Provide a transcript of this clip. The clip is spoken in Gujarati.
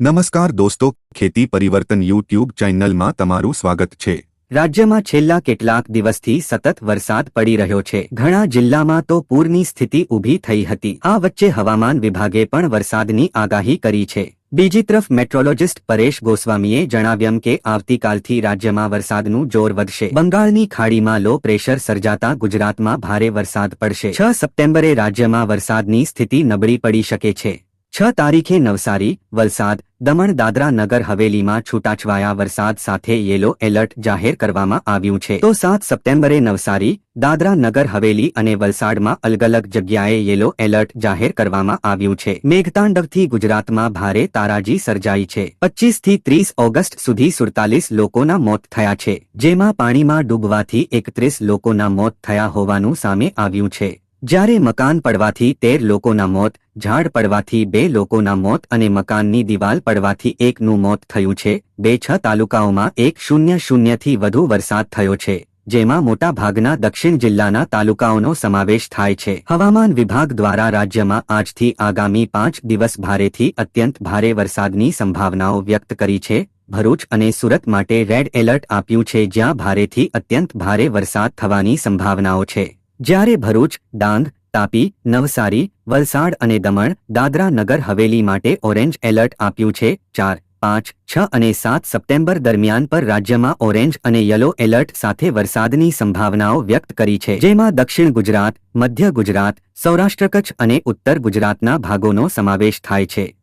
નમસ્કાર દોસ્તો, ખેતી પરિવર્તન યુટ્યુબ ચેનલમાં તમારું સ્વાગત છે. રાજ્યમાં છેલ્લા કેટલાક દિવસથી સતત વરસાદ પડી રહ્યો છે. ઘણા જિલ્લામાં તો પૂરની સ્થિતિ ઊભી થઈ હતી. આ વચ્ચે હવામાન વિભાગે પણ વરસાદની આગાહી કરી છે. બીજી તરફ મેટ્રોલોજિસ્ટ પરેશ ગોસ્વામીએ જણાવ્યું કે આવતીકાલથી રાજ્યમાં વરસાદનું જોર વધશે. બંગાળની ખાડીમાં લો પ્રેશર સર્જાતા ગુજરાતમાં ભારે વરસાદ પડશે. છ સપ્ટેમ્બરે રાજ્યમાં વરસાદની સ્થિતિ નબળી પડી શકે છે. છ તારીખે નવસારી, વલસાડ, દમણ, દાદરા નગર હવેલીમાં છૂટાછવાયા વરસાદ સાથે યેલો એલર્ટ જાહેર કરવામાં આવ્યું છે. તો સાત સપ્ટેમ્બરે નવસારી, દાદરા નગર હવેલી અને વલસાડમાં અલગ અલગ જગ્યાએ યેલો એલર્ટ જાહેર કરવામાં આવ્યું છે. મેઘતાંડવથી ગુજરાતમાં ભારે તારાજી સર્જાઈ છે. પચીસથી ત્રીસ ઓગસ્ટ સુધી સુડતાલીસ લોકોના મોત થયા છે. જેમાં પાણીમાં ડૂબવાથી એકત્રીસ લોકોના મોત થયા હોવાનું સામે આવ્યું છે. જ્યારે મકાન પડવાથી તેર લોકોના મોત, ઝાડ પડવાથી બે લોકોના મોત અને મકાનની દિવાલ પડવાથી એકનું મોત થયું છે, બે છ તાલુકાઓમાં એક શૂન્ય શૂન્યથી વધુ વરસાદ થયો છે, જેમાં મોટાભાગના દક્ષિણ જિલ્લાના તાલુકાઓનો સમાવેશ થાય છે. હવામાન વિભાગ દ્વારા રાજ્યમાં આજથી આગામી પાંચ દિવસ ભારેથી અત્યંત ભારે વરસાદની સંભાવનાઓ વ્યક્ત કરી છે. ભરૂચ અને સુરત માટે રેડ એલર્ટ આપ્યું છે, જ્યાં ભારેથી અત્યંત ભારે વરસાદ થવાની સંભાવનાઓ છે. જ્યારે ભરૂચ, ડાંગ, તાપી, નવસારી, વલસાડ અને દમણ, દાદરા નગર હવેલી માટે ઓરેન્જ એલર્ટ આપ્યું છે, ચાર, પાંચ, છ અને સાત સપ્ટેમ્બર દરમિયાન પર રાજ્યમાં ઓરેન્જ અને યલો એલર્ટ સાથે વરસાદની સંભાવનાઓ વ્યક્ત કરી છે. જેમાં દક્ષિણ ગુજરાત, મધ્ય ગુજરાત, સૌરાષ્ટ્ર કચ્છ અને ઉત્તર ગુજરાતના ભાગોનો સમાવેશ થાય છે.